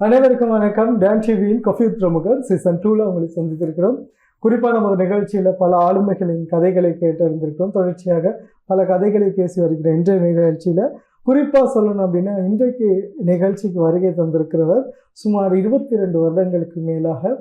அனைவருக்கும் வணக்கம். டான் டிவியின் கஃபியூத் பிரமுகர் சீசன் டூவில் உங்களை சந்தித்திருக்கிறோம். குறிப்பாக நமது நிகழ்ச்சியில் பல ஆளுமைகளின் கதைகளை கேட்டறிந்திருக்கிறோம் தொடர்ச்சியாக பல கதைகளை பேசி வருகிற இன்றைய நிகழ்ச்சியில் குறிப்பாக சொல்லணும் அப்படின்னா இன்றைக்கு நிகழ்ச்சிக்கு வருகை தந்திருக்கிறவர் சுமார் இருபத்தி ரெண்டு வருடங்களுக்கு மேலாக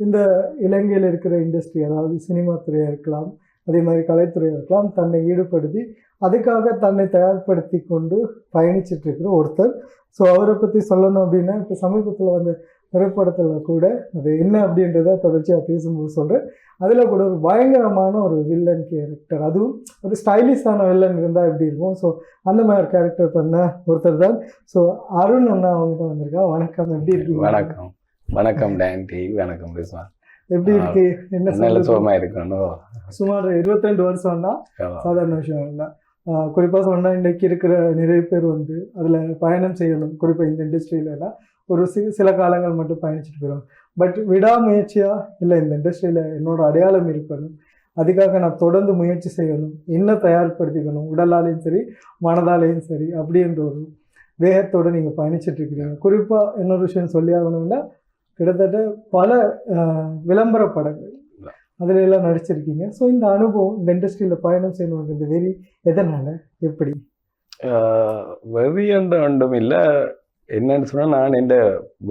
இந்த இலங்கையில் இருக்கிற இண்டஸ்ட்ரி அதாவது சினிமா துறையாக இருக்கலாம் அதே மாதிரி கலைத்துறையாக இருக்கலாம் தன்னை ஈடுபடுத்தி அதுக்காக தன்னை தயார்படுத்தி கொண்டு பயணிச்சிட்டு இருக்கிற ஒருத்தர். ஸோ அவரை பற்றி சொல்லணும் அப்படின்னா இப்போ சமீபத்தில் வந்த திரைப்படத்தில் கூட அது என்ன அப்படின்றத தொடர்ச்சியாக பேசும்போது சொல்கிறேன் அதில் கூட ஒரு பயங்கரமான ஒரு வில்லன் கேரக்டர் அதுவும் ஒரு ஸ்டைலிஷான வில்லன் இருந்தால் எப்படி இருக்கும்? ஸோ அந்த மாதிரி கேரக்டர் பண்ண ஒருத்தர் தான். ஸோ அருண் அண்ணா அவங்க தான் வந்திருக்கா? வணக்கம். எப்படி இருக்கீங்க? வணக்கம். வணக்கம் டேன்டி. வணக்கம் ரிஸ்வான் எப்படி இருக்கு? என்ன நல்ல சொல்றது? சுகமா இருக்கணும். சுமார் இருபத்தி ரெண்டு வருஷம்னா சாதாரண விஷயம் இல்லை. குறிப்பாக சொன்னால் இன்றைக்கி இருக்கிற நிறைய பேர் வந்து அதில் பயணம் செய்யணும். குறிப்பாக இந்த இண்டஸ்ட்ரியிலலாம் ஒரு சி சில காலங்கள் மட்டும் பயணிச்சுட்டு போயிடும் பட் விடாமுயற்சியாக இல்லை இந்த இண்டஸ்ட்ரியில் என்னோடய அடையாளம் இருக்கணும் அதுக்காக நான் தொடர்ந்து முயற்சி செய்யணும் என்ன தயார்படுத்திக்கணும் உடலாலையும் சரி மனதாலையும் சரி அப்படின்ற ஒரு வேகத்தோடு நீங்கள் பயணிச்சிட்ருக்கிறீங்க குறிப்பாக இன்னொரு விஷயம் சொல்லி ஆகணும்னா கிட்டத்தட்ட பல விளம்பர படங்கள் அதுல எல்லாம் நடிச்சிருக்கீங்க. ஸோ இந்த அனுபவம் இந்த இண்டஸ்ட்ரியில் பயணம் செய்யணுன்றது வெறி எதனால? எப்படி? வெறி என்ற ஒன்றும் இல்லை. என்னன்னு சொன்னால் நான் இந்த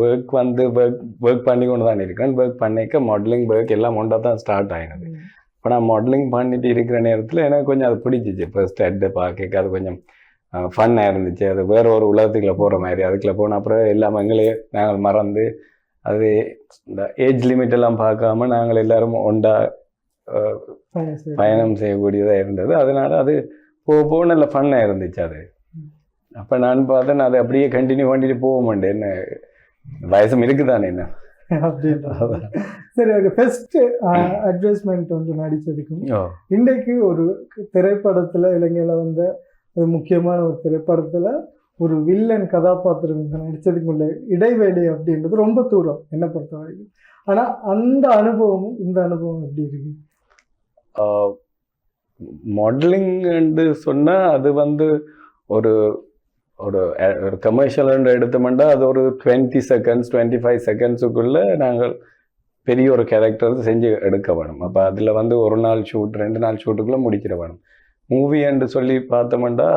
ஒர்க் வந்து ஒர்க் ஒர்க் பண்ணி கொண்டு தான் இருக்கேன். ஒர்க் பண்ணிக்க மாடலிங் ஒர்க் எல்லாம் ஒன்றா தான் ஸ்டார்ட் ஆகினது இப்போ நான் மாடலிங் பண்ணிட்டு இருக்கிற நேரத்தில் எனக்கு கொஞ்சம் அது பிடிச்சிச்சு. ஃபர்ஸ்ட் ஹெட்டு பார்க்க அது கொஞ்சம் ஃபன்னாக இருந்துச்சு. அது வேற ஒரு உலகத்துக்குள்ள போகிற மாதிரி. அதுக்குள்ள போன அப்புறம் எல்லாம் எங்களையே நாங்கள் மறந்து அது இந்த ஏஜ் லிமிட் எல்லாம் பார்க்காம நாங்கள் எல்லாரும் ஒண்டா பயணம் செய்ய- பயணம் செய்யக்கூடியதாக இருந்தது. அதனால அது போக போக நல்ல ஃபன்னாக இருந்துச்சு அது. அப்போ நான் பார்த்தேன் அது அப்படியே கண்டினியூ பண்ணிட்டு போக மாட்டேன். என்ன வயசும் இருக்குதானே என்ன? சரி அது ஃபர்ஸ்ட் அட்வர்டைஸ்மெண்ட் வந்து நடிச்சதுக்கும் இன்றைக்கு ஒரு திரைப்படத்துல இலங்கையில வந்த ஒரு முக்கியமான ஒரு திரைப்படத்துல ஒரு வில்லன் கதாபாத்திரம் நடிச்சதுக்கு உள்ள இடைவேளை அப்படின்றது ரொம்ப தூரம் என்னை பொறுத்த வரைக்கும் ஆனா அந்த அனுபவமும் இந்த அனுபவம் எப்படி இருக்கு? மாடலிங் சொன்னால் அது வந்து ஒரு ஒரு ஒரு கமர்ஷியல் எடுத்தோம்னா அது ஒரு டுவெண்ட்டி செகண்ட்ஸ் டுவெண்ட்டி ஃபைவ் செகண்ட்ஸுக்குள்ளே நாங்கள் பெரிய ஒரு கேரக்டர் செஞ்சு எடுக்க வேணும். அப்போ அதில் வந்து ஒரு நாள் ஷூட் ரெண்டு நாள் ஷூட்டுக்குள்ளே முடிக்கிற வேணும். மூவி என்று சொல்லி பார்த்தோம்னா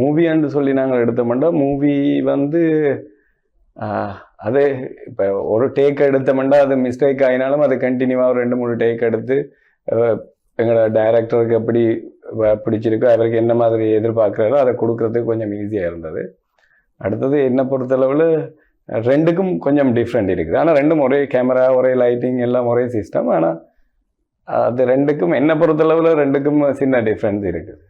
மூவி என்று சொல்லி நாங்கள் எடுத்தோம்னா மூவி வந்து அதே இப்போ ஒரு டேக் எடுத்தோம்னா அது மிஸ்டேக் ஆகினாலும் அது கண்டினியூவாக ரெண்டு மூணு டேக் எடுத்து எங்களோட டைரக்டருக்கு எப்படி பிடிச்சிருக்கோ அவருக்கு என்ன மாதிரி எதிர்பார்க்குறாரோ அதை கொடுக்கறதுக்கு கொஞ்சம் ஈஸியாக இருந்தது. அடுத்தது என்னை பொறுத்தளவில் ரெண்டுக்கும் கொஞ்சம் டிஃப்ரெண்ட் இருக்குது. ஆனால் ரெண்டும் ஒரே கேமரா ஒரே லைட்டிங் எல்லாம் ஒரே சிஸ்டம் ஆனால் அது ரெண்டுக்கும் என்னை பொறுத்தளவில் ரெண்டுக்கும் சின்ன டிஃப்ரென்ஸ் இருக்குது.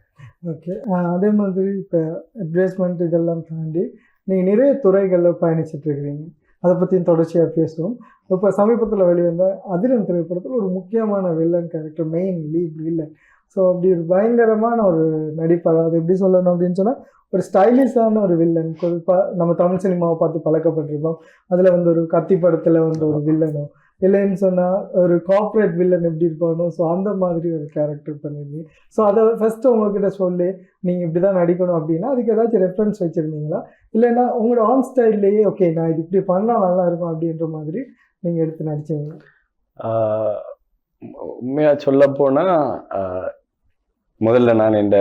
ஓகே அதே மாதிரி இப்போ அட்வைஸ்மெண்ட் இதெல்லாம் தாண்டி நீங்கள் நிறைய துறைகளில் பயணிச்சிட்ருக்கிறீங்க அதை பற்றியும் தொடர்ச்சியாக பேசுவோம். இப்போ சமீபத்தில் வெளிவந்த அதிரன் திரைப்படத்தில் ஒரு முக்கியமான villain character main lead villain so அப்படி ஒரு பயங்கரமான ஒரு நடிப்பு அது எப்படி சொல்லணும் அப்படின்னு சொன்னால் ஒரு ஸ்டைலிஷான ஒரு வில்லன் குறிப்பாக நம்ம தமிழ் சினிமாவை பார்த்து பழக்கப்பட்டிருப்போம். அதில் வந்து ஒரு கத்தி படத்தில் வந்து ஒரு வில்லனும் இல்லைன்னு சொன்னால் ஒரு கார்ப்பரேட் வில்லன் எப்படி இருப்பானோ ஸோ அந்த மாதிரி ஒரு கேரக்டர் பண்ணியிருந்தீங்க ஸோ அதை ஃபஸ்ட்டு உங்ககிட்ட சொல்லி நீங்கள் இப்படி தான் நடிக்கணும் அப்படின்னா அதுக்கு ஏதாச்சும் ரெஃபரன்ஸ் வச்சுருந்தீங்களா? இல்லைன்னா உங்களோட ஆன் ஸ்டைல்லையே ஓகே நான் இது இப்படி பண்ணால் நல்லா இருக்கும் அப்படின்ற மாதிரி நீங்கள் எடுத்து நடிச்சீங்க உண்மையாக சொல்லப்போனால் முதல்ல நான் இந்த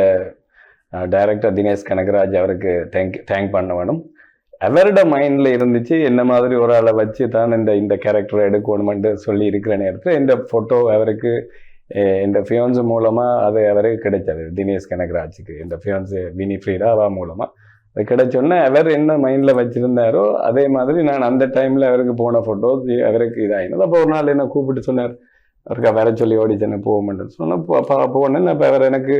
டைரக்டர் தினேஷ் கனகராஜ் அவருக்கு தேங்க் தேங்க் பண்ண வேணும். அவரோட மைண்டில் இருந்துச்சு என்ன மாதிரி ஒரு ஆளை வச்சு தான் இந்த இந்த கேரக்டரை எடுக்கணுமென்ட்டு சொல்லி இருக்கிற நேரத்தில் இந்த ஃபோட்டோ அவருக்கு இந்த ஃபியோன்ஸ் மூலமாக அது அவருக்கு கிடைச்சது. தினேஷ் கனகராஜுக்கு இந்த ஃபியோன்ஸ் வினி ஃப்ரீடா அவ மூலமாக அது கிடைச்சோன்னே அவர் என்ன மைண்டில் வச்சுருந்தாரோ அதே மாதிரி நான் அந்த டைமில் அவருக்கு போன ஃபோட்டோ அவருக்கு இதாகினது அப்போ ஒரு நாள் என்ன கூப்பிட்டு சொன்னார் அவருக்கு வர சொல்லி ஓடிச்சேன்னு போக மாட்டேன்னு சொன்னால் போனேன் அப்போ அவர் எனக்கு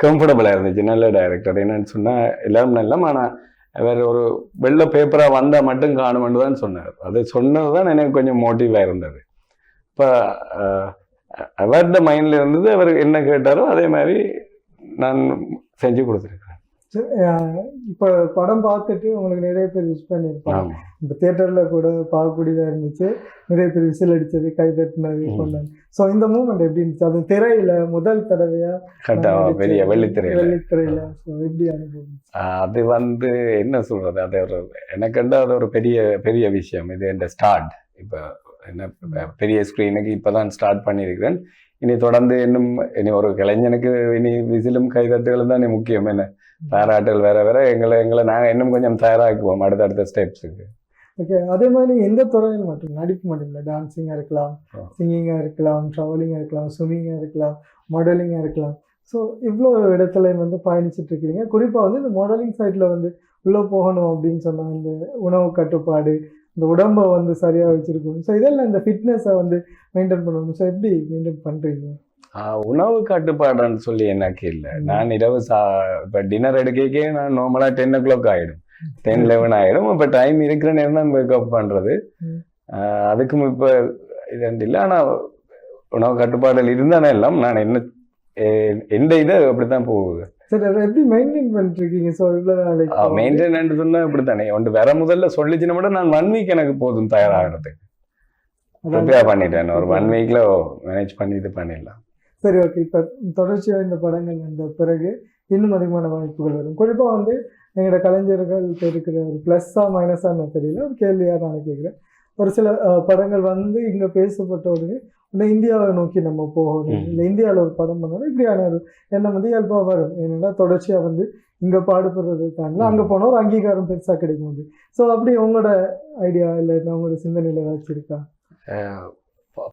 கம்ஃபர்டபுளாக இருந்துச்சு. நல்ல டைரக்டர் என்னன்னு சொன்னால் எல்லாரும் நல்ல ஆனால் அவர் ஒரு வெள்ளை பேப்பராக வந்தால் மட்டும் காணுமென்று தான் சொன்னார். அதை சொன்னது தான் எனக்கு கொஞ்சம் மோட்டிவாக இருந்தது. இப்போ அவர்த மைண்டில் இருந்தது அவர் என்ன கேட்டாரோ அதே மாதிரி நான் செஞ்சு கொடுத்துருக்கேன். இப்போ படம் பார்த்துட்டு உங்களுக்கு நிறைய பேர் விஷ் பண்ணியிருப்பாங்க. இப்போ தியேட்டர்ல கூட பார்க்கக்கூடியதா இருந்துச்சு. நிறைய பேர் விசில் அடிச்சது கை தட்டினது. கொண்டாங்க ஸோ இந்த மூமெண்ட் எப்படி இருந்துச்சு? அது திரையில முதல் தடவையா? கரெக்டா நடிச்ச பெரிய வெள்ளித்திரையில வெள்ளித்திரையில ஸோ எப்படி அனுபவம்? அது வந்து என்ன சொல்றது? அது ஒரு எனக்குண்டு அது ஒரு பெரிய பெரிய விஷயம். இது இந்த ஸ்டார்ட் இப்போ என்ன பெரிய ஸ்க்ரீனுக்கு இப்பதான் ஸ்டார்ட் பண்ணியிருக்கிறேன். இனி தொடர்ந்து இன்னும் இனி ஒரு கலைஞனுக்கு இனி விசிலும் கைதட்டுகளும் தான் முக்கியம். என்ன பாராட்டுகள் வேற வேற எங்களை எங்களை நாங்கள் இன்னும் கொஞ்சம் தயாராக்குவோம் அடுத்தடுத்த ஸ்டெப்ஸுக்கு ஓகே அதே மாதிரி எந்த துறையில் மட்டும் நடிப்பு மட்டும் இல்லை டான்ஸிங்காக இருக்கலாம். சிங்கிங்காக இருக்கலாம் ட்ராவலிங்காக இருக்கலாம் ஸ்விம்மிங்காக இருக்கலாம் மாடலிங்காக இருக்கலாம். ஸோ இவ்வளோ இடத்துல வந்து பயணிச்சுட்டு இருக்கிறீங்க குறிப்பாக வந்து இந்த மாடலிங் சைடில் வந்து உள்ளே போகணும் அப்படின்னு சொன்னால் இந்த உணவு கட்டுப்பாடு இந்த உடம்பை வந்து சரியாக வச்சுருக்கணும். ஸோ இதெல்லாம் இந்த ஃபிட்னஸை வந்து மெயின்டைன் பண்ணணும். ஸோ எப்படி மெயின்டைன் பண்ணுறீங்க உணவு கட்டுப்பாடுன்னு சொல்லி எனக்கு இல்லை நான் இரவு சா இப்போ டின்னர் எடுக்கே நான் நார்மலாக டென் ஓ கிளாக் ஆகிடும் டென் லெவன் ஆகிடும் இப்போ டைம் இருக்கிற நேரம் தான் மேக்கப் பண்ணுறது. அதுக்கும் இப்போ இது இல்லை. ஆனால் உணவு கட்டுப்பாடுகள் இருந்தானே எல்லாம் நான் என்ன எந்த இது அப்படித்தான் போகுது. எப்படி மெயின்டைன் பண்ணிருக்கீங்க ஸோ மெயின்டைன் சொன்னா அப்படித்தானே. ஒன்று வர முதல்ல சொல்லிச்சுன்னா கூட நான் ஒன் வீக் எனக்கு போதும் தயாராகிறதுக்கு. ப்ரிப்பேர் பண்ணிட்டேன். ஒரு ஒன் வீக்ல மேனேஜ் பண்ணி இது பண்ணிடலாம். சரி ஓகே இப்போ தொடர்ச்சியாக இந்த படங்கள் வந்த பிறகு இன்னும் அதிகமான வாய்ப்புகள் வரும். குறிப்பாக வந்து எங்களோட கலைஞர்கள் இருக்கிற ஒரு ப்ளஸ்ஸா மைனஸான்னு தெரியல. ஒரு கேள்வியாக நான் கேட்குறேன். ஒரு சில படங்கள் வந்து இங்கே பேசப்பட்ட உடனே உடனே இந்தியாவை நோக்கி நம்ம போகணும். இல்லை இந்தியாவில் ஒரு படம் பண்ணணும். இப்படியான ஒரு எண்ணம் வந்து இயல்பாக வரும். ஏன்னா தொடர்ச்சியாக வந்து இங்கே பாடுபடுறது தாண்டி அங்கே. போனால் ஒரு அங்கீகாரம் பெருசாக கிடைக்கும் அப்படி ஸோ அப்படி உங்களோட ஐடியா இல்லை உங்களோட சிந்தனையில் ஏதாச்சும் இருக்கா?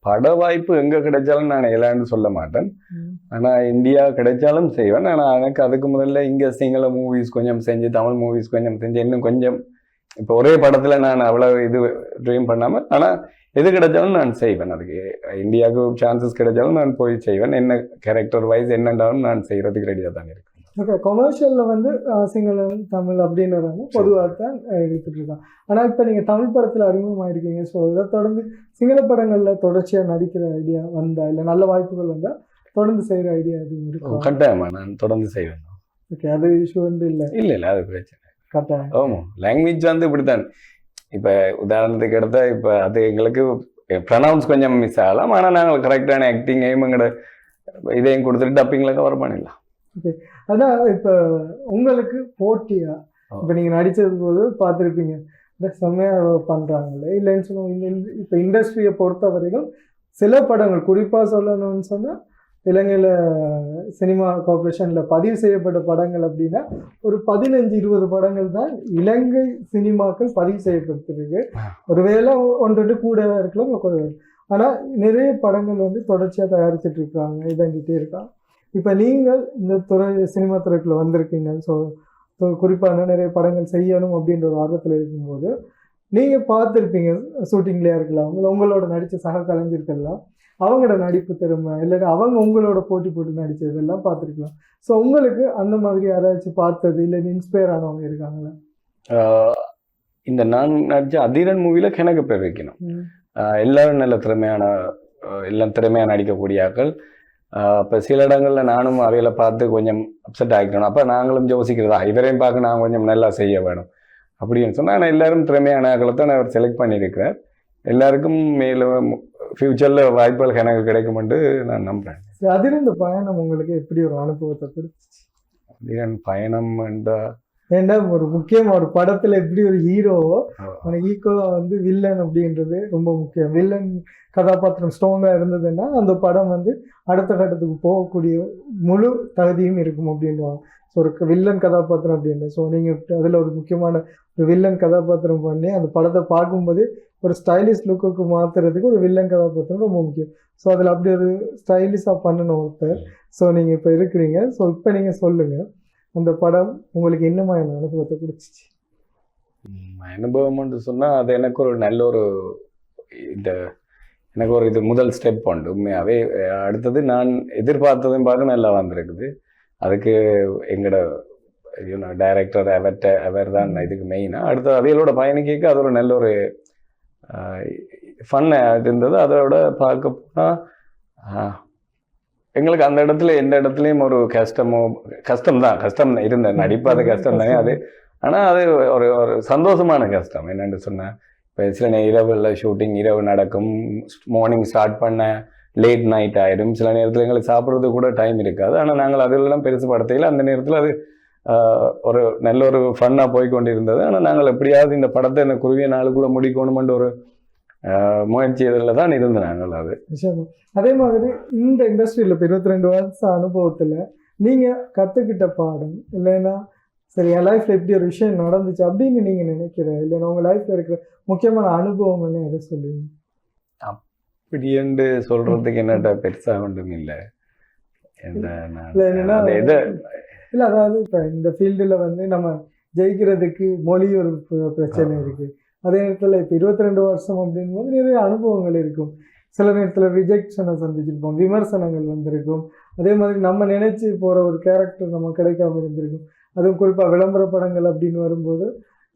பட வாய்ப்பு எங்க கிடைச்சாலும் நான் இல்லைன்னு சொல்ல மாட்டேன். ஆனால் ஆனா இந்தியா கிடைச்சாலும் செய்வேன். ஆனா எனக்கு அதுக்கு முதல்ல இங்க சிங்கள மூவிஸ் கொஞ்சம் செஞ்சு தமிழ் மூவிஸ் கொஞ்சம் செஞ்சு இன்னும் கொஞ்சம் இப்போ ஒரே படத்துல நான் அவ்வளவு இது ட்ரீம் பண்ணாம ஆனா எது கிடைச்சாலும் நான் செய்வேன். அதுக்கு இந்தியாவுக்கு சான்சஸ் கிடைச்சாலும் நான் போய் செய்வேன். என்ன கேரக்டர் வைஸ் என்னென்றாலும் நான் செய்யறதுக்கு ரெடியாக தான் இருக்கேன். ஓகே கொமர்ஷியலில் வந்து சிங்களம் தமிழ் அப்படின்னு வராங்க பொதுவாக தான் அஹ், எடுத்துட்டு இருக்காங்க ஆனால் இப்போ நீங்கள் தமிழ் படத்தில் அறிமுகமாயிருக்கீங்க ஸோ இதை தொடர்ந்து சிங்கள படங்களில் தொடர்ச்சியாக நடிக்கிற ஐடியா வந்தா இல்லை நல்ல வாய்ப்புகள் வந்தால் தொடர்ந்து செய்கிற ஐடியா எதுவும் இருக்கும் கட்டாயமா நான் தொடர்ந்து செய்வேன். ஓகே அது இஷ்யூ வந்து இல்லை. இல்ல இல்ல அது பிரச்சனை கட்டாயம். ஆமா லாங்குவேஜ் வந்து இப்படித்தான். இப்ப உதாரணத்துக்கு எடுத்தா இப்ப அது எங்களுக்கு ப்ரனவுன்ஸ் கொஞ்சம் மிஸ் ஆகலாம். ஆனா நாங்கள் கரெக்டான ஆக்டிங்கையும் எங்களோட இதையும் கொடுத்துட்டு டப்பிங்ல கவர் பண்ணிடலாம். ஆனால் இப்போ உங்களுக்கு போட்டியா? ஆ. இப்போ நீங்கள் நடித்தது போது பார்த்துருப்பீங்க. இந்த செம்மையாக பண்ணுறாங்களே இல்லைன்னு இந்த இப்போ இண்டஸ்ட்ரியை பொறுத்த வரைக்கும் சில படங்கள் குறிப்பாக சொல்லணும்னு சொன்னால் இலங்கையில் சினிமா கார்பரேஷனில் பதிவு செய்யப்பட்ட படங்கள் அப்படின்னா ஒரு பதினஞ்சு இருபது படங்கள் தான் இலங்கை சினிமாக்கள் பதிவு செய்யப்பட்டிருக்கு. ஒருவேளை ஒன்று கூட இருக்கலாம் ஆனால் நிறைய படங்கள் வந்து தொடர்ச்சியாக தயாரிச்சுட்டு இருக்காங்க இதாங்கிட்டே இருக்காங்க. இப்போ நீங்கள் இந்த துறை சினிமா துறைக்குள்ள வந்திருக்கீங்க. ஸோ குறிப்பாக நிறைய படங்கள் செய்யணும் அப்படின்ற ஒரு ஆர்வத்தில் இருக்கும்போது நீங்கள் பார்த்துருப்பீங்க ஷூட்டிங்லேயே இருக்கலாம் இல்லை உங்களோட நடித்த சக கலைஞர்கள்லாம் அவங்களோட நடிப்பு திறமை இல்லைன்னா அவங்க உங்களோட போட்டி போட்டு நடித்ததெல்லாம் பார்த்துருக்கலாம். ஸோ உங்களுக்கு அந்த மாதிரி யாராச்சும் பார்த்தது இல்லை இன்ஸ்பயர் ஆனவங்க இருக்காங்களா? இந்த நான் நடிச்ச அதிரன் மூவில கிணக்கு பேர் வைக்கணும். எல்லாரும் நல்ல திறமையான எல்லாம் திறமையாக நடிக்கக்கூடிய ஆட்கள். இப்போ சில இடங்கள்ல நானும் அவையில பார்த்து கொஞ்சம் அப்செட் ஆகிக்கணும் அப்போ நாங்களும் யோசிக்கிறதா இவரையும் பார்க்க நான் கொஞ்சம் நல்லா செய்ய வேணும். அப்படின்னு சொன்னா ஆனால் எல்லாரும் திறமையான ஆட்களை தான் அவர் செலக்ட் பண்ணியிருக்கிறார். எல்லாருக்கும் மேலும் ஃப்யூச்சரில் வாய்ப்புகள் எனக்கு கிடைக்கும்னு நான் நம்புறேன். சரி அதில் இந்த பயணம் உங்களுக்கு எப்படி ஒரு அனுபவத்தை கொடுத்துச்சு? அதிரன் பயணம் என்ற ஏன்னா ஒரு முக்கியம் ஒரு படத்துல எப்படி ஒரு ஹீரோவோ ஈக்குவலாக வந்து வில்லன் அப்படின்றது ரொம்ப முக்கியம். வில்லன் கதாபாத்திரம் ஸ்ட்ராங்காக இருந்ததுன்னா அந்த படம் வந்து அடுத்த கட்டத்துக்கு போகக்கூடிய முழு தகுதியும் இருக்கும் அப்படின்வாங்க ஸோ ஒரு வில்லன் கதாபாத்திரம் அப்படின்னு ஸோ நீங்கள் அதில் ஒரு முக்கியமான ஒரு வில்லன் கதாபாத்திரம் பண்ணி அந்த படத்தை பார்க்கும்போது ஒரு ஸ்டைலிஷ் லுக்குக்கு மாற்றுறதுக்கு ஒரு வில்லன் கதாபாத்திரம் ரொம்ப முக்கியம். ஸோ அதில் அப்படி ஒரு ஸ்டைலிஷாக பண்ணணும் ஒருத்தர். ஸோ நீங்கள் இப்போ இருக்கிறீங்க. ஸோ இப்போ நீங்கள் சொல்லுங்கள் அந்த படம் உங்களுக்கு என்ன என் அனுபவத்தை பிடிச்சிச்சு ம், அனுபவம்னு சொன்னால் அது எனக்கு ஒரு நல்ல ஒரு இந்த எனக்கு ஒரு இது முதல் ஸ்டெப் உண்டு. உண்மையாகவே அடுத்தது நான் எதிர்பார்த்ததும் பார்க்க நல்லா வந்திருக்குது. அதுக்கு எங்களோட யூனோ டைரக்டர் அவர்கிட்ட அவர் தான் இதுக்கு மெயினாக அடுத்து அவைகளோட பயணிக்க அது ஒரு நல்ல ஒரு ஃபன் இருந்தது. அதோட பார்க்க போனால் எங்களுக்கு அந்த இடத்துல எந்த இடத்துலயும் ஒரு கஷ்டமோ கஷ்டம் தான். கஷ்டம் இருந்த நடிப்பாத கஷ்டம் தானே அது. ஆனா அது ஒரு ஒரு சந்தோஷமான கஷ்டம். என்னன்னு சொன்னா இப்போ சில நேரம் இரவுல ஷூட்டிங் இரவு நடக்கும். மார்னிங் ஸ்டார்ட் பண்ண லேட் நைட் ஆயிடும். சில நேரத்தில் எங்களுக்கு சாப்பிட்றது கூட டைம் இருக்காது. ஆனால் நாங்கள் அதெல்லாம் பெருசு படத்தையில் அந்த நேரத்தில் அது ஒரு நல்ல ஒரு ஃபன்னாக போய் கொண்டு இருந்தது ஆனால் நாங்கள் எப்படியாவது இந்த படத்தை இந்த குறுகிய நாளுக்குள்ளே முடிக்கணுமென்ற ஒரு முயற்சி இதில் தான் இருந்தோம் நாங்கள் அது. அதே மாதிரி இந்த இண்டஸ்ட்ரியில் இப்போ இருபத்தி ரெண்டு வருஷம் அனுபவத்தில் நீங்கள் கற்றுக்கிட்ட பாடம் இல்லைன்னா சரி என் லைஃப்பில் இப்படி ஒரு விஷயம் நடந்துச்சு அப்படின்னு நீங்கள் நினைக்கிற இல்லைன்னா உங்கள் லைஃப்பில் இருக்கிற முக்கியமான அனுபவம்னு எதை சொல்லுவீங்க? இப்படின்னு சொல்றதுக்கு என்னட்ட பெருசா ஒன்றும் இல்லை. இல்லை அதாவது இப்போ இந்த ஃபீல்டில் வந்து நம்ம ஜெயிக்கிறதுக்கு மொழி ஒரு பிரச்சனை இருக்குது அதே நேரத்தில் இப்போ இருபத்தி ரெண்டு வருஷம் அப்படிங்கும்போது நிறைய அனுபவங்கள் இருக்கும். சில நேரத்தில் ரிஜெக்ஷனை சந்திச்சிருப்போம் விமர்சனங்கள் வந்திருக்கும். அதே மாதிரி நம்ம நினைச்சு போகிற ஒரு கேரக்டர் நம்ம கிடைக்காம இருந்திருக்கும். அதுவும் குறிப்பாக விளம்பர படங்கள் அப்படின்னு வரும்போது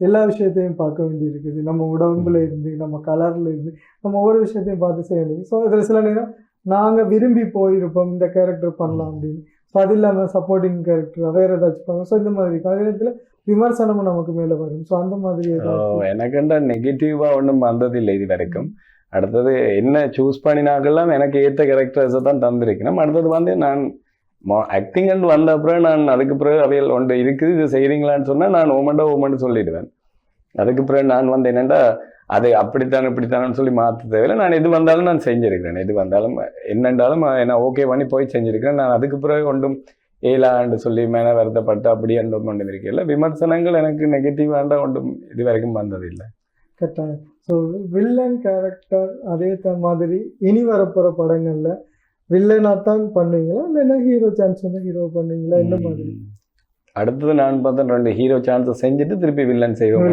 எல்லா விஷயத்தையும் பார்க்க வேண்டியிருக்குது. நம்ம உடம்புல இருந்து நம்ம கலர்ல இருந்து நம்ம ஒவ்வொரு விஷயத்தையும் பார்த்து செய்ய வேண்டியது ஸோ இதில் சில நேரம் நாங்கள் விரும்பி போயிருப்போம் இந்த கேரக்டர் பண்ணலாம் அப்படின்னு. ஸோ அது இல்லாமல் சப்போர்ட்டிங் கேரக்டர் வேறு ஏதாச்சும் பண்ணுவோம் ஸோ இந்த மாதிரி இருக்கும் அதே நேரத்தில் விமர்சனமும் நமக்கு மேலே வரும். ஸோ அந்த மாதிரி ஏதாச்சும் எனக்குண்டா நெகட்டிவா ஒன்றும் வந்ததில்லை இது வரைக்கும். அடுத்தது என்ன சூஸ் பண்ணினாக்கெல்லாம் எனக்கு ஏற்ற கேரக்டர்ஸை தான் தந்திருக்கணும் அடுத்தது வந்து நான் ஆக்டிங் அண்ட் வந்த அப்புறம் நான் அதுக்கு பிறகு அவையில் ஒன்று இருக்குது இது செய்கிறீங்களான்னு சொன்னால் நான் ஓமண்டா ஓமண்டு சொல்லிடுவேன். அதுக்கு பிறகு நான் வந்து என்னென்னா அது அப்படித்தான் இப்படித்தானு சொல்லி மாற்ற தேவையில்லை. நான் எது வந்தாலும் நான் செஞ்சுருக்கிறேன். எது வந்தாலும் என்னென்றாலும் என்ன ஓகே பண்ணி போய் செஞ்சுருக்கிறேன். நான் அதுக்கு பிறகு ஒன்றும் ஏலாண்டு சொல்லி மேலே வருத்தப்பட்டு அப்படி ஒன்றும் ஒன்றும் இருக்கல விமர்சனங்கள் எனக்கு நெகட்டிவாண்டா ஒன்றும் இது வரைக்கும் வந்ததில்லை. கரெக்டாக ஸோ வில்லன் கேரக்டர் அதே மாதிரி இனி வரப்போகிற படங்களில் வில்லனாக தான் பண்ணுவீங்களா இல்லைன்னா ஹீரோ சான்ஸ் வந்து ஹீரோ பண்ணுவீங்களா? என்ன மாதிரி. அடுத்தது நான் பார்த்தேன் ரெண்டு ஹீரோ சான்ஸை செஞ்சுட்டு திருப்பி வில்லன் செய்வோம்.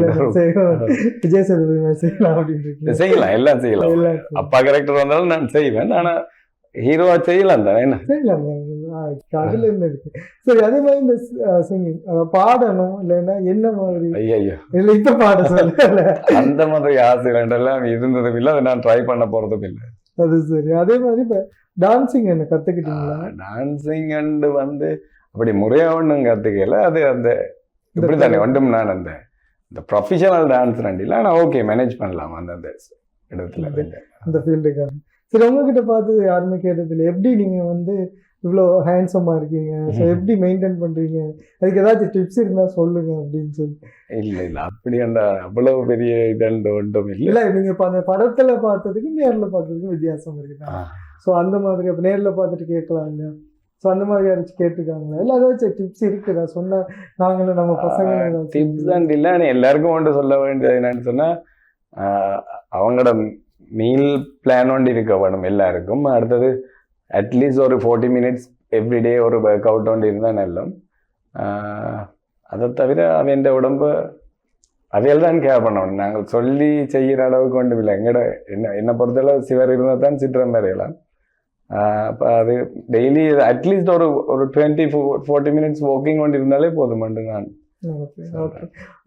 விஜய் சேதுபதி செய்யலாம் அப்படின்னு. செய்யலாம் எல்லாம் செய்யலாம். அப்பா கேரக்டர் வந்தாலும் நான் செய்வேன். ஆனா ஹீரோவா செய்யலாம் தான் என்ன? செய்யலாம் அதுல இருக்கு. சரி அதே மாதிரி இந்த சிங்கிங் பாடணும் இல்லைன்னா என்ன மாதிரி? ஐயோ இல்லை இப்ப பாட சொல்ல அந்த மாதிரி ஆசை ரெண்டெல்லாம் இருந்ததும் இல்லை அதை நான் ட்ரை பண்ண போறதும் இல்லை. அது சரி. அதே மாதிரி இப்ப டான்சிங் என்ன கத்துக்கிட்டீங்களா? டான்சிங் அண்டு வந்து அப்படி முறையா ஒன்றும் கற்றுக்கல அது அந்த இப்படி தானே ஒன்றும் நான் அந்த இந்த ப்ரொஃபஷனல் டான்ஸ் ரெண்டில் ஆனால் ஓகே மேனேஜ் பண்ணலாம் அந்த அந்த இடத்துல. அந்த ஃபீல்டுக்காக சரி உங்ககிட்ட பார்த்து யாருமே கேட்டதில்லை. எப்படி நீங்க வந்து இவ்வளோ ஹேண்ட்ஸமா இருக்கீங்க. ஸோ எப்படி மெயின்டைன் பண்றீங்க? அதுக்கு ஏதாச்சும் டிப்ஸ் இருந்தா சொல்லுங்க அப்படின்னு சொல்லி. இல்லை இல்லை. அப்படி அந்த அவ்வளவு பெரிய இதண்டு ஒன்றும் இல்லை. இல்ல நீங்க இப்ப அந்த படத்துல பார்த்ததுக்கும் நேர்ல பார்த்ததுக்கும் வித்தியாசம் இருக்குதா? ஸோ அந்த மாதிரி அப்போ நேர்ல பார்த்துட்டு கேட்கலாம் இல்லையா ஸோ அந்த மாதிரி யாராச்சும் கேட்டிருக்காங்களா? இல்லை ஏதாச்சும் டிப்ஸ் இருக்குதா? சொன்னா நாங்களும் நம்ம பசங்க டிப்ஸ் அண்ட் இல்லை. எல்லாருக்கும் ஒன்று சொல்ல வேண்டியது என்னன்னு சொன்னா ஆஹ் அவங்களோட மீல் பிளான் ஒன்று இருக்க வேணும் எல்லாருக்கும். அடுத்தது அட்லீஸ்ட் ஒரு ஃபார்ட்டி மினிட்ஸ் எவ்ரிடே ஒரு ஒர்க் அவுட் ஒன்று இருந்தால் நல்லம் அதை தவிர அவன் உடம்பு அவையில் தான் கேர் பண்ணணும் நாங்கள் சொல்லி செய்கிற அளவுக்கு ஒன்றும் இல்லை எங்கட என்ன என்னை பொறுத்தளவு சிவர் இருந்தால் தான் சித்திரம் வரையலாம் அப்போ அது டெய்லி அட்லீஸ்ட் ஒரு ஒரு டுவெண்ட்டி ஃபோ ஃபோர்ட்டி மினிட்ஸ் வாக்கிங் கொண்டு இருந்தாலே போதும் நான் ஓகே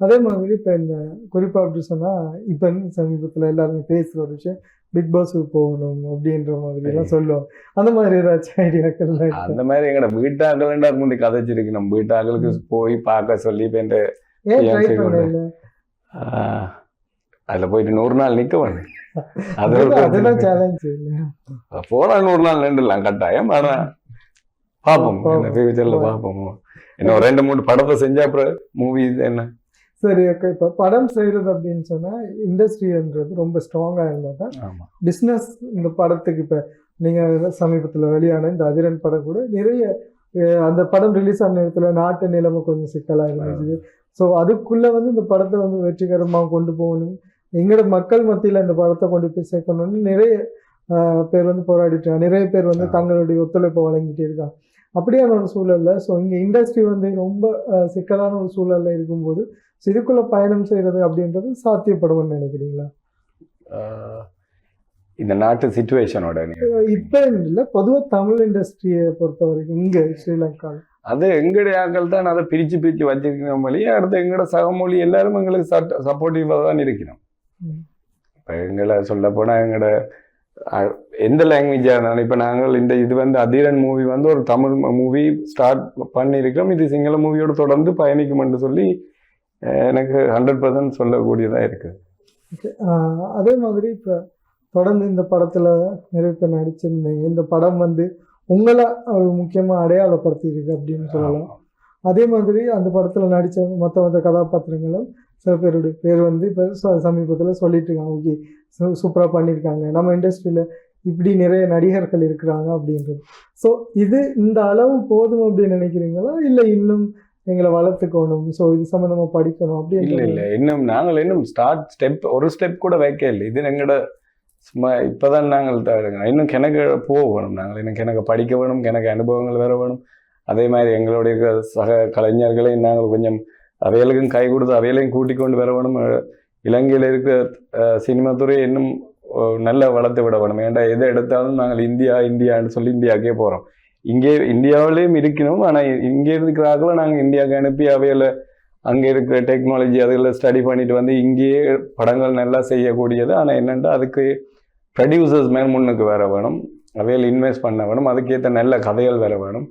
அதே மாதிரி இப்போ இந்த குறிப்பாக அப்படி சொன்னா இப்போ சமீபத்தில் எல்லாருமே பேசுகிற ஒரு விஷயம் பிக் பாஸுக்கு போகணும் அப்படின்ற மாதிரி எல்லாம் சொல்லுவாங்க. அந்த மாதிரி ஏதாச்சும் ஐடியாக்கள் அந்த மாதிரி எங்கட வீட்டாக்கள்ண்டா முந்தி கதைச்சிருக்கு நம்ம வீட்டாக்களுக்கு போய் பார்க்க சொல்லி இப்போ இந்த அதுல போயிட்டு நூறு நாள் நிக்க வேணும் அதுதான். சேலஞ்ச் நூறு நாள் நின்றுலாம் கட்டாயம். ஆனா பார்ப்போம். பார்ப்போம். ஃபியூச்சர்ல பார்ப்போம். இன்னும் ரெண்டு மூணு படத்தை செஞ்சா அப்புறம் மூவி என்ன? சரி ஓகே. இப்போ படம் செய்கிறது அப்படின்னு சொன்னால் இண்டஸ்ட்ரின்றது ரொம்ப ஸ்ட்ராங்காக இருந்தால் தான் பிஸ்னஸ் இந்த படத்துக்கு இப்போ நீங்கள் சமீபத்தில் வெளியான இந்த அதிரன் படம் கூட நிறைய அந்த படம் ரிலீஸ் ஆன நேரத்தில் நாட்டு நிலைமை கொஞ்சம் சிக்கலாக இருந்துச்சு. ஸோ அதுக்குள்ளே வந்து இந்த படத்தை வந்து வெற்றிகரமாக கொண்டு போகணும். எங்களோட மக்கள் மத்தியில் இந்த படத்தை கொண்டு போய் சேர்க்கணும்னு நிறைய பேர் வந்து போராடிட்டாங்க நிறைய பேர் வந்து. தங்களுடைய ஒத்துழைப்பை வழங்கிட்டே இருக்காங்க. அப்படியான ஒரு சூழல்ல. ஸோ இங்கே இண்டஸ்ட்ரி வந்து ரொம்ப சிக்கலான ஒரு சூழல்ல இருக்கும்போது so இதுக்குள்ள பயணம் செய்யறது அப்படின்றது சாத்தியப்படும்னு நினைக்கிறீங்களா? இந்த நாட்டு சுச்சுவேஷனோட இப்போ இல்லை. பொதுவாக தமிழ் இண்டஸ்ட்ரியை பொறுத்த வரைக்கும் இங்கே ஸ்ரீலங்கா அது எங்களுடைய ஆக்கள் தான். அதை பிரிச்சு பிரிச்சு வச்சிருக்கோம் மொழி அடுத்து எங்களோட சகமொழி எல்லாரும் எங்களுக்கு சப்போர்ட்டிவாக தான் இருக்கணும். இப்போ எங்களை சொல்ல போனால் எங்களோட எந்த லாங்குவேஜாக இருந்தாலும் இப்போ நாங்கள் இந்த இது வந்து அதிரன் மூவி வந்து ஒரு தமிழ் மூவி ஸ்டார்ட் பண்ணியிருக்கோம் இது சிங்கள மூவியோடு தொடர்ந்து பயணிக்கும்னு சொல்லி அஹ், எனக்கு ஹண்ட்ரட் பர்சன்ட் சொல்லக்கூடியதாக இருக்குது அதே மாதிரி இப்போ தொடர்ந்து இந்த படத்தில் நிறைய பேர் நடிச்சிருந்தீங்க. இந்த படம் வந்து உங்களை ஒரு முக்கியமாக அடையாளப்படுத்தி இருக்கு அப்படின்னு சொல்லலாம். அதே மாதிரி அந்த படத்தில் நடித்த மற்ற மற்ற கதாபாத்திரங்களும் சில பேருடைய பேர் வந்து இப்போ சமீபத்தில் சொல்லிட்டு இருக்காங்க ஓகே சூப்பராக பண்ணியிருக்காங்க நம்ம இண்டஸ்ட்ரியில் இப்படி நிறைய நடிகர்கள் இருக்கிறாங்க அப்படின்றது. ஸோ இது இந்த அளவு போதும் அப்படின்னு நினைக்கிறீங்களா? இல்லை இன்னும் எங்களை வளர்த்துக்கணும். ஸோ இது சம்மந்தமாக படிக்கணும் அப்படின்னு இல்லை இல்லை. இன்னும் நாங்கள் இன்னும் ஸ்டார்ட் ஸ்டெப் ஒரு ஸ்டெப் கூட வைக்க இல்லை. இது எங்களோட சும்மா இப்பதான் நாங்கள் த- இன்னும் கிணக்கு போகணும் நாங்கள் இன்னும் கிணக்கு படிக்க வேணும். கிணக்கு அனுபவங்கள் வேற வேணும். அதே மாதிரி எங்களுடைய சக கலைஞர்களையும் நாங்கள் கொஞ்சம் அவைகளுக்கும் கை கொடுத்து அவைகளையும் கூட்டிக் கொண்டு வர வேணும். இலங்கையில் இருக்கிற சினிமா துறை இன்னும் நல்ல நல்லா வளர்த்து விட வேணும். ஏன்டா எதை எடுத்தாலும் நாங்கள் இந்தியா இந்தியான்னு சொல்லி இந்தியாக்கே போகிறோம் இங்கே இந்தியாவிலேயும் இருக்கணும். ஆனால் இங்கே இருக்கிறாக்களை நாங்கள் இந்தியாவுக்கு அனுப்பி அவையில அங்கே இருக்கிற டெக்னாலஜி அதில் ஸ்டடி பண்ணிட்டு வந்து இங்கேயே படங்கள் நல்லா செய்யக்கூடியது. ஆனால் என்னென்னா அதுக்கு ப்ரொடியூசர்ஸ் மேல் முன்னுக்கு வர வேணும். அவையில் இன்வெஸ்ட் பண்ண வேணும். அதுக்கேற்ற நல்ல கதைகள் வர வேணும்.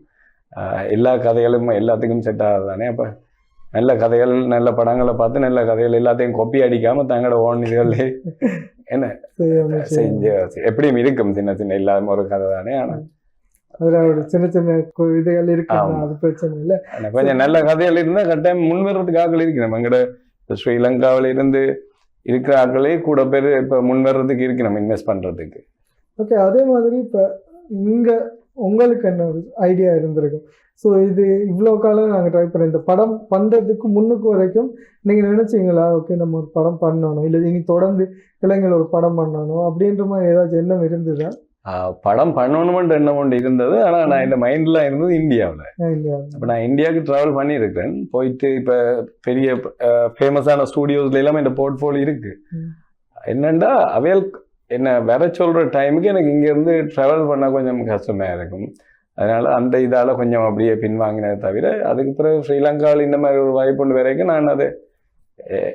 எல்லா கதைகளும் எல்லாத்துக்கும் செட் ஆகாது தானே அப்போ நல்ல கதைகள் நல்ல படங்களை பார்த்து நல்ல கதைகள் எல்லாத்தையும் கொப்பி அடிக்காம தங்களோட ஓன் இதுகளே என்ன. செஞ்சு எப்படியும் இருக்கும் சின்ன சின்ன இல்லாம ஒரு கதை தானே? ஆனால் ஒரு சின்ன சின்ன இதுகள் இருக்கு. அது பிரச்சனை இல்லை. கொஞ்சம் நல்ல கதைகள் இருந்தால் கட்டாயம் முன் வர்றதுக்கு ஆட்கள் இருக்கணும் எங்கட இப்ப ஸ்ரீலங்காவில் இருந்து இருக்கிற ஆட்களே கூட பேர் இப்போ முன் வர்றதுக்கு இருக்கணும் இன்வெஸ்ட் பண்ணுறதுக்கு ஓகே அதே மாதிரி இப்போ இங்க உங்களுக்கு என்ன ஒரு ஐடியா இருந்திருக்கும். ஸோ இது இவ்வளோ காலம் நாங்கள் ட்ரை பண்ணோம் இந்த படம் பண்ணுறதுக்கு முன்னுக்கு வரைக்கும் நீங்கள் நினைச்சீங்களா? ஓகே நம்ம ஒரு படம் பண்ணணும் இல்லை இனி தொடர்ந்து இளைஞர்கள் ஒரு படம் பண்ணணும் அப்படின்ற மாதிரி ஏதாச்சும் எண்ணம் இருந்ததா? படம் பண்ணணுமென்ற எண்ணம் ஒன்று இருந்தது. ஆனால் நான் இந்த மைண்டில் இருந்தது இந்தியாவில். இப்போ நான் இந்தியாவுக்கு ட்ராவல் பண்ணியிருக்கிறேன். போயிட்டு இப்போ பெரிய ஃபேமஸான ஸ்டூடியோஸ்ல எல்லாமே இந்த போர்ட்ஃபோலியோ இருக்கு. ம். என்னண்டா அவையல் என்ன வர சொல்கிற டைமுக்கு எனக்கு இங்கேருந்து ட்ராவல் பண்ணால் கொஞ்சம் கஷ்டமாக இருக்கும். அதனால் அந்த இதால் கொஞ்சம் அப்படியே பின்வாங்கினதை தவிர அதுக்கு பிறகு ஸ்ரீலங்காவில் இந்த மாதிரி ஒரு வாய்ப்பு ஒன்று வரைக்கும் நான் அது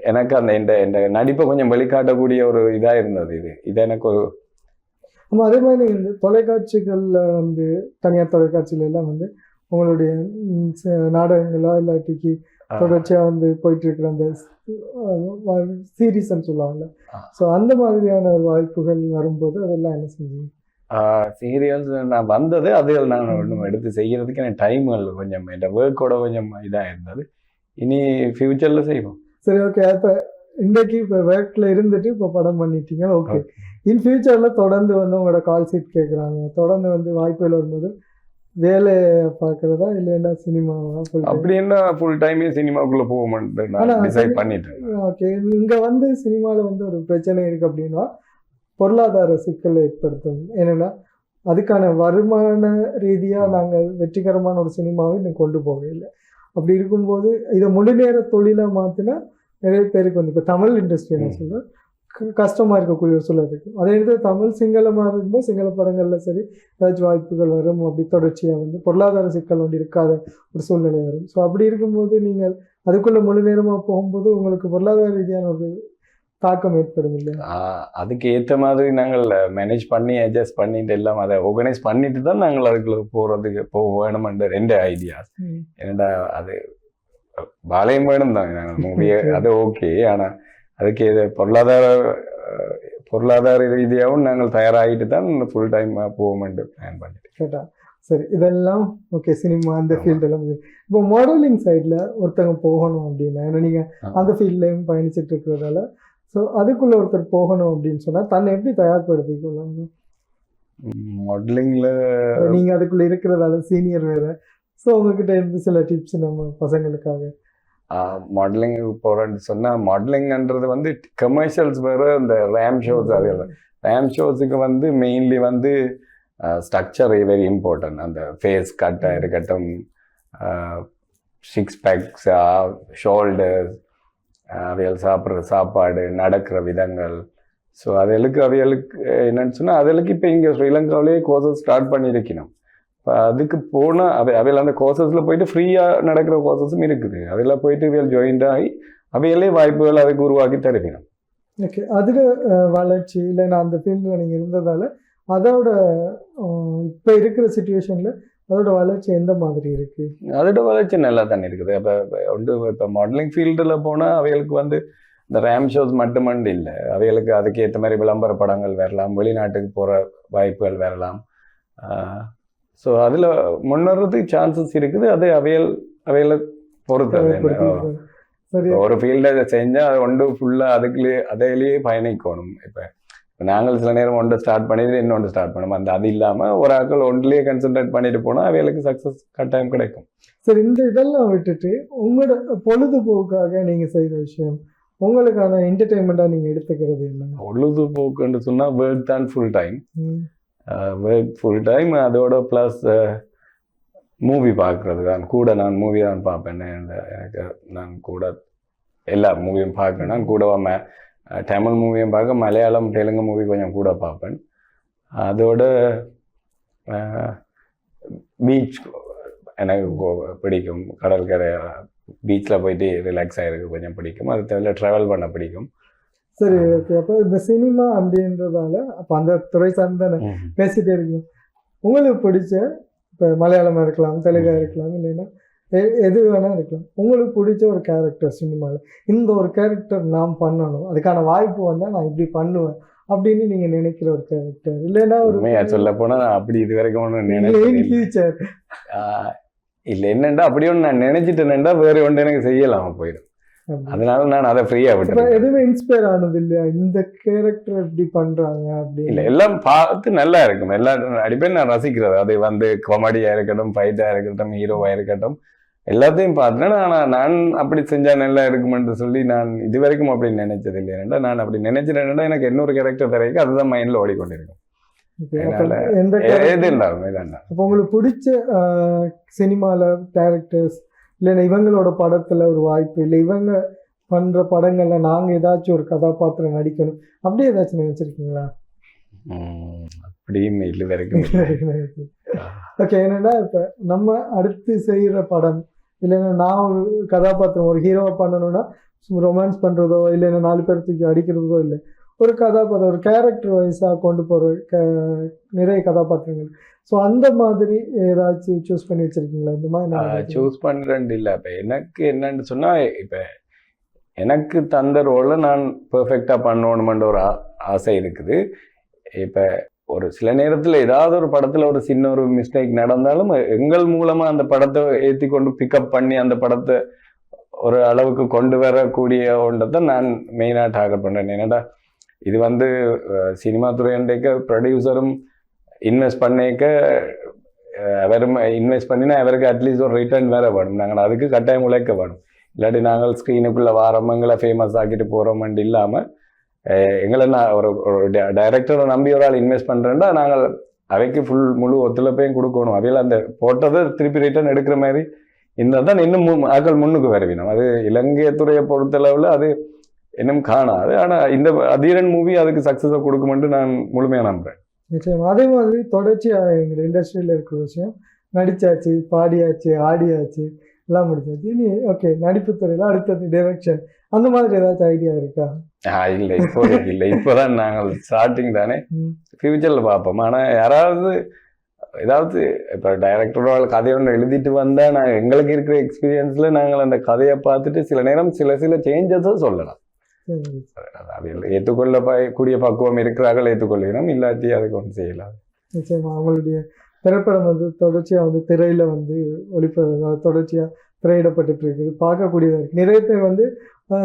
எனக்கு அந்த இந்த இந்த நடிப்பை கொஞ்சம் வெளிக்காட்டக்கூடிய ஒரு இதாக இருந்தது இது. இது எனக்கு ஒரு ஆமாம் அதே மாதிரி இந்த தொலைக்காட்சிகளில் வந்து தனியார் தொலைக்காட்சியில எல்லாம் வந்து உங்களுடைய ம், நாடகங்களா இல்லாட்டிக்கு தொடர்ச்சியாக வந்து போயிட்டு இருக்கிற அந்த சீரீஸ்ன்னு சொல்லுவாங்கல்ல. ஸோ அந்த மாதிரியான வாய்ப்புகள் வரும்போது அதெல்லாம் என்ன செஞ்சீங்க? சீரியல்ஸ் நான் வந்தது அதுகள் நான் ஒன்றும் எடுத்து செய்யறதுக்கு எனக்கு டைம்கள் கொஞ்சம் இந்த ஒர்க்கோட கொஞ்சம் இதாக இருந்தது. இனி ஃப்யூச்சரில் செய்வோம். சரி ஓகே இப்போ இன்றைக்கு இப்போ ஒர்க்கில் இருந்துட்டு இப்போ படம் பண்ணிட்டீங்க. ஓகே. இன் ஃபியூச்சரில் தொடர்ந்து வந்து உங்களோட கால் சீட் கேட்குறாங்க. தொடர்ந்து வந்து வாய்ப்புகள் வரும்போது வேலையை பார்க்குறதா இல்லைன்னா சினிமாவா? அப்படின்னா ஃபுல் டைமே சினிமாக்குள்ளே போக மாட்டேன் டிசைட். பண்ணிட்டேன் ஓகே இங்கே வந்து சினிமாவில் வந்து ஒரு பிரச்சனை இருக்குது அப்படின்னா பொருளாதார சிக்கலை ஏற்படுத்தும் ஏன்னா அதுக்கான வருமான ரீதியாக நாங்கள் வெற்றிகரமான ஒரு சினிமாவை இன்னும் கொண்டு போகவில்லை அப்படி இருக்கும்போது இதை முழு நேர தொழிலாக மாற்றினா நிறைய பேருக்கு வந்து இப்போ தமிழ் இண்டஸ்ட்ரி நான். சொல்கிறேன் கஷ்டமாக இருக்கக்கூடிய ஒரு சூழல் இருக்கும் அதே நேரத்தில் தமிழ் சிங்களமாக இருக்கும்போது சிங்கள படங்களில் சரி ஏதாச்சும் வாய்ப்புகள் வரும் அப்படி தொடர்ச்சியாக வந்து பொருளாதார சிக்கல் ஒன்று இருக்காத ஒரு சூழ்நிலை வரும். ஸோ அப்படி இருக்கும்போது நீங்கள் அதுக்குள்ள முழு நேரமாக போகும்போது உங்களுக்கு பொருளாதார ரீதியான ஒரு தாக்கம் ஏற்படும் இல்லையா? அதுக்கு ஏற்ற மாதிரி நாங்கள் மேனேஜ் பண்ணி அட்ஜஸ்ட் பண்ணிட்டு எல்லாம் அதை ஆர்கனைஸ் பண்ணிட்டு தான் நாங்கள் அதுக்குள்ள போகிறதுக்கு போக வேணுமென்ற ரெண்டு ஐடியா. என்னடா அது பாளையம் வேணும் தான். மூவி அது ஓகே ஆனால் அதுக்கு இது பொருளாதார பொருளாதார ரீதியாகவும் நாங்கள் தயாராகிட்டு தான் ஃபுல் டைம் போவோம்னு பிளான் பண்ணிட்டு சரி இதெல்லாம் ஓகே சினிமா அந்த ஆமா. ஃபீல்டு எல்லாம் இது. இப்போ மாடலிங் சைடில் ஒருத்தங்க போகணும் அப்படின்னா ஏன்னா நீங்கள். அந்த ஃபீல்ட்லேயும் பயணிச்சுட்டு இருக்கிறதால ஸோ அதுக்குள்ள ஒருத்தர் போகணும் அப்படின்னு சொன்னால் தன்னை எப்படி தயார்படுத்திக் கொள்ளணும் மாடலிங்கில் நீங்கள் அதுக்குள்ள இருக்கிறதால சீனியர் வேற ஸோ உங்ககிட்ட இருந்து சில டிப்ஸ் நம்ம பசங்களுக்காக மாடலிங் போகிறேன்னு சொன்னால் மாடலிங்ன்றது வந்து கமர்ஷியல்ஸ் வேறு இந்த ரேம் ஷோஸ் அது ரேம் ஷோஸுக்கு வந்து மெயின்லி வந்து ஸ்ட்ரக்சர் வெரி இம்பார்ட்டன்ட் அந்த ஃபேஸ் கட்டாக இருக்கட்டும் சிக்ஸ் பேக்ஸ் ஷோல்டர்ஸ் அவையல் சாப்பிட்ற சாப்பாடு நடக்கிற விதங்கள். ஸோ அதுகளுக்கு அவைகளுக்கு என்னென்னு சொன்னால் அதுகளுக்கு இப்போ இங்கே ஸ்ரீலங்காவிலேயே கோர்சஸ் ஸ்டார்ட் பண்ணியிருக்கணும். அதுக்கு போனால் அவை அவையில் அந்த கோர்சஸில் போயிட்டு ஃப்ரீயாக நடக்கிற கோர்சஸும் இருக்குது. அதில் போயிட்டு இவைகள் ஜாயின்ட் ஆகி அவையிலே வாய்ப்புகள் அதுக்கு உருவாக்கி தருவினோம் ஓகே அதில் வளர்ச்சி இல்லை நான் அந்த ஃபீல்டில் நீங்கள் இருந்ததால அதோட இப்ப இருக்கிற சுச்சுவேஷன்ல அதோட வளர்ச்சி எந்த மாதிரி இருக்கு? அதோட வளர்ச்சி நல்லா தானே இருக்குது. இப்போ வந்து இப்போ மாடலிங் ஃபீல்டில் போனால் அவைகளுக்கு வந்து இந்த ரேம் ஷோஸ் மட்டுமண்டு இல்லை. அவைகளுக்கு அதுக்கு ஏற்ற மாதிரி விளம்பர படங்கள் வரலாம் வெளிநாட்டுக்கு போகிற வாய்ப்புகள் வரலாம். ஸோ அதில் முன்னேறதுக்கு சான்சஸ் இருக்குது. அது அவையல் அவைகளை பொறுத்தது என்ன. சரி. இப்ப ஒரு ஃபீல்டை செஞ்சால் அது ஒன்று ஃபுல்லாக அதுக்குள்ளேயே அதிலேயே பயணிக்கணும். இப்போ நாங்கள் சில நேரம் ஒன்று ஸ்டார்ட் பண்ணிட்டு இன்னொன்று ஸ்டார்ட் பண்ணணும். அந்த அது இல்லாமல் ஒரு ஆட்கள் ஒன்றுலேயே கன்சென்ட்ரேட் பண்ணிட்டு போனால் அவைகளுக்கு சக்ஸஸ் கட்டாயம் கிடைக்கும். சரி இந்த இதெல்லாம் விட்டுட்டு உங்களோட பொழுதுபோக்காக நீங்க செய்யற விஷயம் உங்களுக்கான என்டர்டைன்மெண்டா நீங்க எடுத்துக்கிறது என்ன? பொழுதுபோக்குன்னு சொன்னால் ஒர்க் தான் ஃபுல் டைம் ஃபுல் டைம் அதோட ப்ளஸ் மூவி பார்க்குறது தான் கூட நான் மூவி தான் பார்ப்பேன் எனக்கு நான் கூட எல்லா மூவியும் பார்க்குறேன். நான் கூட மே தமிழ் மூவியும் பார்க்க மலையாளம் தெலுங்கு மூவி கொஞ்சம் கூட பார்ப்பேன். அதோட பீச் எனக்கு பிடிக்கும். கடற்கரை பீச்சில் போயிட்டு ரிலாக்ஸ் ஆகிருக்கு கொஞ்சம் பிடிக்கும். அது தவிர ட்ராவல் பண்ண பிடிக்கும். சரி ஓகே அப்போ இந்த சினிமா அப்படின்றதால அப்போ அந்த துறை சார்ந்து தானே பேசிட்டே இருக்கோம் உங்களுக்கு பிடிச்ச இப்போ மலையாளமா இருக்கலாம் தெலுங்கா இருக்கலாம் இல்லைன்னா எது வேணா இருக்கலாம். உங்களுக்கு பிடிச்ச ஒரு கேரக்டர் சினிமாவில் இந்த ஒரு கேரக்டர் நான் பண்ணணும் அதுக்கான வாய்ப்பு வந்தால் நான் இப்படி பண்ணுவேன் அப்படின்னு நீங்க நினைக்கிற ஒரு கேரக்டர் இல்லைன்னா ஒரு சொல்ல போனால் நான் அப்படி இது வரைக்கும் ஃபியூச்சர் ஆஹ் இல்ல. என்னண்டா அப்படி ஒன்று நான் நினைச்சிட்டேன்டா வேற ஒன்று எனக்கு செய்யலாம போயிடும். அதனால நான் அதை ஃப்ரீயா இப்போ விட்டுறேன் எதுவுமே இன்ஸ்பயர் ஆனது இல்லையா? இந்த கேரக்டர் இப்படி பண்றாங்க இல்ல அப்படின்னு எல்லாம் பார்த்து நல்லா இருக்கும். எல்லாம் அடிப்பேன் நான் ரசிக்கிறது. அது வந்து காமெடியா இருக்கட்டும் ஃபைட்டா இருக்கட்டும் ஹீரோவா இருக்கட்டும். எல்லாத்தையும் பார்த்தேன். ஆனா நான் அப்படி செஞ்சா நல்லா இருக்குமென்று சொல்லி நான் இது வரைக்கும் அப்படி நினைச்சது இல்லை ஏன்டா நான் அப்படி நினைச்சிட்டேன்டா எனக்கு இன்னொரு கேரக்டர் தரைக்கு அதுதான் மைண்ட்ல ஓடிக்கொண்டிருக்கும். உங்களுக்கு பிடிச்ச சினிமாவில் கேரக்டர்ஸ் இல்லைன்னா இவங்களோட படத்தில் ஒரு வாய்ப்பு இல்லை. இவங்க பண்ணுற படங்களில் நாங்கள் ஏதாச்சும் ஒரு கதாபாத்திரம் நடிக்கணும். அப்படி ஏதாச்சும் நினச்சிருக்கீங்களா? அப்படியும் இது வரைக்கும் ஓகே என்னன்னா இப்போ நம்ம அடுத்து செய்கிற படம் இல்லைன்னா நான் ஒரு கதாபாத்திரம் ஒரு ஹீரோவை பண்ணணும்னா ரொமான்ஸ் பண்ணுறதோ இல்லைன்னா நாலு பேர் தூக்கி அடிக்கிறதோ இல்லை ஒரு கதாபாத்திரம் ஒரு கேரக்டர் வைஸாக கொண்டு போகிற க நிறைய கதாபாத்திரங்கள். ஸோ அந்த மாதிரி ஏதாச்சும் சூஸ் பண்ணி வச்சிருக்கீங்களா? இந்த மாதிரி நான் சூஸ் பண்ணுறேன் இல்லை. இப்போ எனக்கு என்னன்னு சொன்னா இப்போ எனக்கு தந்த ரோலை நான் பெர்ஃபெக்டாக பண்ணணுமென்ற ஒரு ஆசை இருக்குது. இப்போ ஒரு சில நேரத்தில் ஏதாவது ஒரு படத்தில் ஒரு சின்ன ஒரு மிஸ்டேக் நடந்தாலும் எங்கள் மூலமாக அந்த படத்தை ஏற்றி கொண்டு பிக்கப் பண்ணி அந்த படத்தை ஒரு அளவுக்கு கொண்டு வரக்கூடிய ஒன்றை நான் மெயினாக டார்கெட் பண்ணுறேன் என்னடா இது வந்து சினிமா துறையண்டைக்கு ப்ரொடியூசரும் இன்வெஸ்ட் பண்ணிக்க அவரும் இன்வெஸ்ட் பண்ணினா அவருக்கு அட்லீஸ்ட் ஒரு ரிட்டர்ன் வேற வேணும். நாங்கள் அதுக்கு கட்டாயம் உழைக்க வேணும். இல்லாட்டி நாங்கள் ஸ்க்ரீனுக்குள்ளே வாரம் எங்களை ஃபேமஸ் ஆக்கிட்டு போகிறோம்னு இல்லாமல் எங்களை நான் ஒரு டைரக்டரை நம்பி ஒரு ஆள் இன்வெஸ்ட் பண்ணுறேன்டா நாங்கள் அவைக்கு ஃபுல் முழு ஒத்துழைப்பையும் கொடுக்கணும். அவையில் அந்த போட்டதை திருப்பி ரிட்டர்ன் எடுக்கிற மாதிரி இருந்தால் தான் இன்னும் மு- முன்னுக்கு வருவினோம். அது இலங்கை துறையை பொறுத்தளவில் அது இன்னும் காணாது. ஆனால் இந்த அதீரன் மூவி அதுக்கு சக்ஸஸை கொடுக்குமென்று நான் முழுமையாக நம்புறேன். நிச்சயம். அதே மாதிரி தொடர்ச்சியாக எங்கள் இண்டஸ்ட்ரியில் இருக்கிற விஷயம் நடிச்சாச்சு பாடியாச்சு ஆடியாச்சு எல்லாம் முடிச்சாச்சு. இனி ஓகே நடிப்பு துறையில் அடுத்தது டைரக்ஷன் அந்த மாதிரி ஏதாச்சும் ஐடியா இருக்கா? ஆ இல்லை இப்போதைக்கு இல்லை. இப்போதான் நாங்கள் ஸ்டார்டிங் தானே. ஃப்யூச்சரில் பார்ப்போம். ஆனால் யாராவது ஏதாவது இப்போ டைரக்டரோட கதை ஒன்று எழுதிட்டு வந்தால் நான் எங்களுக்கு இருக்கிற எக்ஸ்பீரியன்ஸில் நாங்கள் அந்த கதையை பார்த்துட்டு சில நேரம் சில சில சேஞ்சஸை சொல்லலாம். அவையில் ஏற்றுக்கொள்ள கூடிய பக்குவம் இருக்கிறார்கள் ஏற்றுக்கொள்கிறோம் இல்லாட்டி அதுக்கு ஒன்றும் செய்யலாம் நிச்சயமா அவங்களுடைய திரைப்படம் வந்து தொடர்ச்சியாக வந்து திரையில் வந்து ஒளிப்ப தொடர்ச்சியாக திரையிடப்பட்டுட்டு இருக்குது பார்க்கக்கூடியதாக இருக்குது நிறைய பேர் வந்து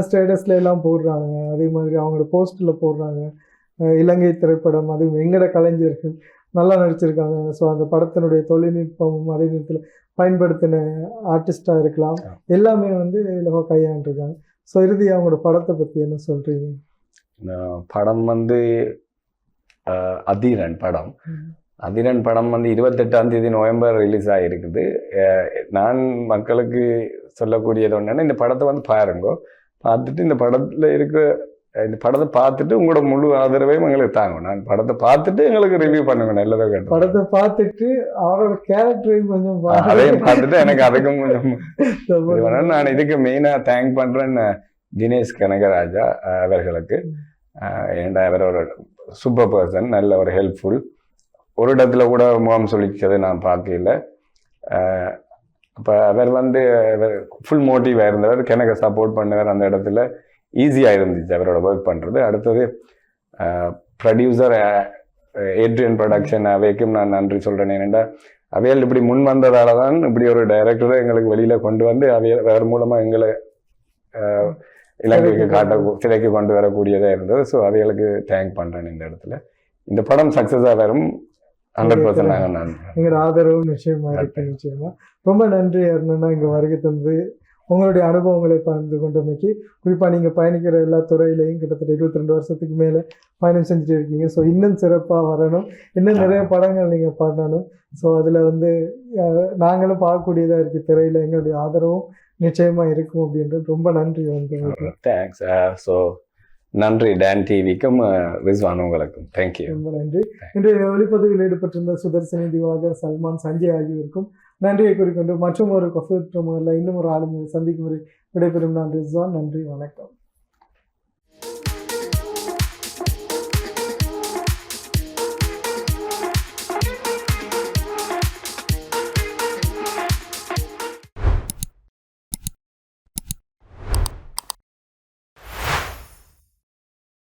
ஸ்டேட்டஸ்ல எல்லாம் போடுறாங்க. அதே மாதிரி அவங்களோட போஸ்டில் போடுறாங்க. இலங்கை திரைப்படம் அதுவும் எங்கட கலைஞர்கள் நல்லா நடிச்சிருக்காங்க. ஸோ அந்த படத்தினுடைய தொழில்நுட்பமும் அதே நேரத்தில் பயன்படுத்தின ஆர்டிஸ்டாக இருக்கலாம். எல்லாமே வந்து இலவ கையாண்டுருக்காங்க. ஸோ இறுதி அவங்களோட படத்தை பற்றி என்ன சொல்கிறீங்க படம் வந்து அதிரன் படம். அதிரன் படம் வந்து இருபத்தெட்டாம் தேதி நவம்பர் ரிலீஸ் ஆகிருக்குது நான் மக்களுக்கு சொல்லக்கூடியது ஒன்றுன்னா இந்த படத்தை வந்து பாருங்கோ. பார்த்துட்டு இந்த படத்தில் இருக்கிற இந்த படத்தை பார்த்துட்டு உங்களோட முழு ஆதரவையும் எங்களுக்கு தாங்க நான் படத்தை பார்த்துட்டு எங்களுக்கு ரிவ்யூ பண்ணுங்க. நல்லதோ கேட்டோம் படத்தை பார்த்துட்டு அவரோட கேரக்டரையும் கொஞ்சம் அதையும் பார்த்துட்டு எனக்கு அதுக்கும் கொஞ்சம். நான் இதுக்கு மெயினாக தேங்க் பண்ணுறேன் தினேஷ் கனகராஜா அவர்களுக்கு. ஏன்டா அவர் ஒரு சூப்பர் பர்சன் நல்ல ஒரு ஹெல்ப்ஃபுல் ஒரு இடத்துல கூட முகம் சொல்லிச்சதை நான் பார்க்கல அப்போ அவர் வந்து ஃபுல் மோட்டிவாக இருந்தவர் எனக்கு சப்போர்ட் பண்ணவர் அந்த இடத்துல. ஈஸியாக இருந்துச்சு அவரோட ஒர்க் பண்ணுறது அடுத்தது ப்ரொடியூசர் ஏட்ரியன் ப்ரொடக்ஷன் அவைக்கும் நான் நன்றி சொல்கிறேன் ஏனெண்டா அவையால் இப்படி முன் வந்ததால தான் இப்படி ஒரு டைரக்டரை எங்களுக்கு வெளியில் கொண்டு வந்து அவைய வேறு மூலமாக எங்களை இலங்கைக்கு காட்ட திரைக்கு கொண்டு வரக்கூடியதாக இருந்தது. ஸோ அவைகளுக்கு தேங்க் பண்ணுறேன் இந்த இடத்துல. இந்த படம் சக்ஸஸாக வரும். ஹண்ட்ரட் பர்சன்ட் நாங்கள் நான் எங்களோட ஆதரவு நிச்சயமா இருக்கு. நிச்சயமா. ரொம்ப நன்றி அருணா இங்க வருகை தந்து உங்களுடைய அனுபவங்களை பகிர்ந்து கொண்டமைக்கு குறிப்பா நீங்க பயணிக்கிற எல்லா துறையிலையும் கிட்டத்தட்ட இருபத்தி ரெண்டு வருஷத்துக்கு மேல பயணம் செஞ்சுட்டு இருக்கீங்க. ஸோ இன்னும் சிறப்பா வரணும். இன்னும் நிறைய படங்கள் நீங்க பண்ணணும். ஸோ அதுல வந்து நாங்களும் பார்க்கக்கூடியதா இருக்கு. திரையில எங்களுடைய ஆதரவும் நிச்சயமா இருக்கும் அப்படின்றது ரொம்ப நன்றி வந்து. தேங்க்ஸ் ஸோ நன்றி. டான் டிவிக்கும் ரிஸ்வான் உங்களுக்கும். தேங்க்யூ ரொம்ப நன்றி. இன்றைய ஒளிப்பதிவில் ஈடுபட்டிருந்த சுதர்சனி திவாகர் சல்மான் சஞ்சய் ஆகியோருக்கும் நன்றியை குறிக்கொண்டு மற்றும் ஒரு கஃபூர் இன்னும் ஒரு ஆளுமை சந்திக்கும் விடைபெறும் நான் ரிஸ்வான். நன்றி வணக்கம்.